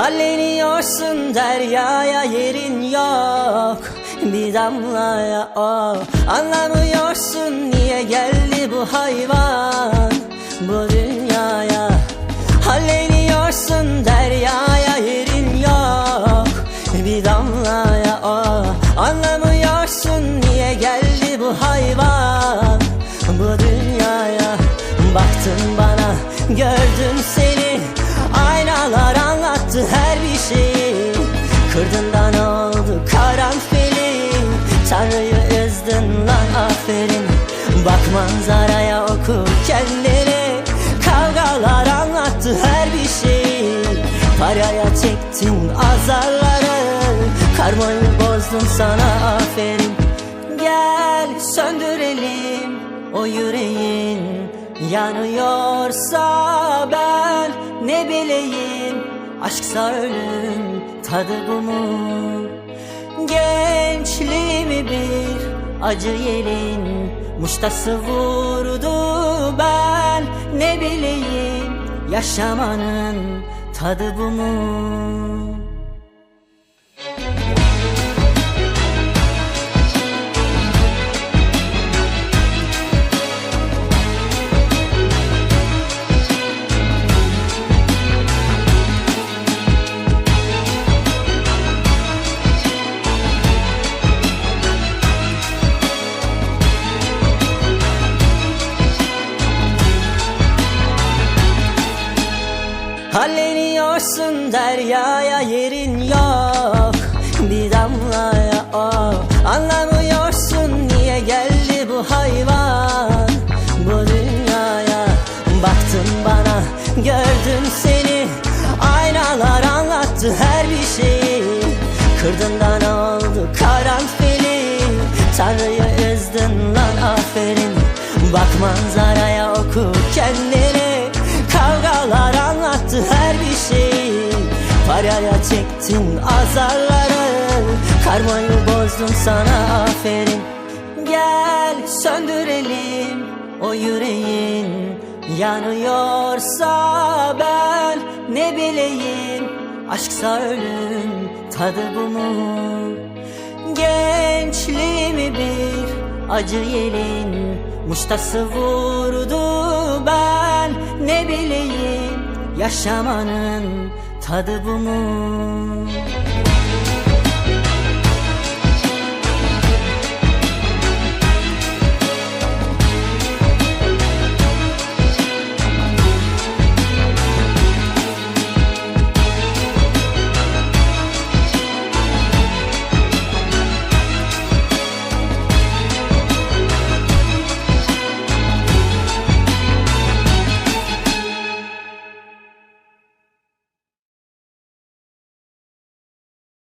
Halleniyorsun deryaya yerin yok Bir damlaya o. Anlamıyorsun niye geldi bu hayvan Bu dünyaya. Halleniyorsun deryaya yerin yok Bir damlaya o. Anlamıyorsun niye geldi bu hayvan Bu dünyaya. Baktın bana gördüm seni anlattı her bir şeyi Kırdın da ne oldu karanfili. Tanrı'yı üzdün lan aferin. Bak manzaraya oku kendini. Kavgalar anlattı her bir şeyi. Paraya çektin azarları. Karmayı bozdun sana aferin. Gel söndürelim o yüreğin. Yanıyorsa ben ne bileyim Aşksa ölüm tadı bu mu? Gençliğimi bir acı yelin Muştası vurdu. Ben ne bileyim Yaşamanın tadı bu mu deryaya yerin yok. Bir damlaya o. Anlamıyorsun niye geldi bu hayvan? Bu dünyaya Baktın bana gördüm seni. Aynalar anlattı her bir şeyi. Kırdın da ne oldu karanfili? Tanrı'yı üzdün lan aferin. Bak manzaraya çektin azarları Karmayı bozdum sana aferin. Gel söndürelim o yüreğin. Yanıyorsa ben ne bileyim. Aşksa ölüm tadı bu mu? Gençliğimi bir acı yelin. Muştası vurdu ben ne bileyim. Yaşamanın tadı bu mu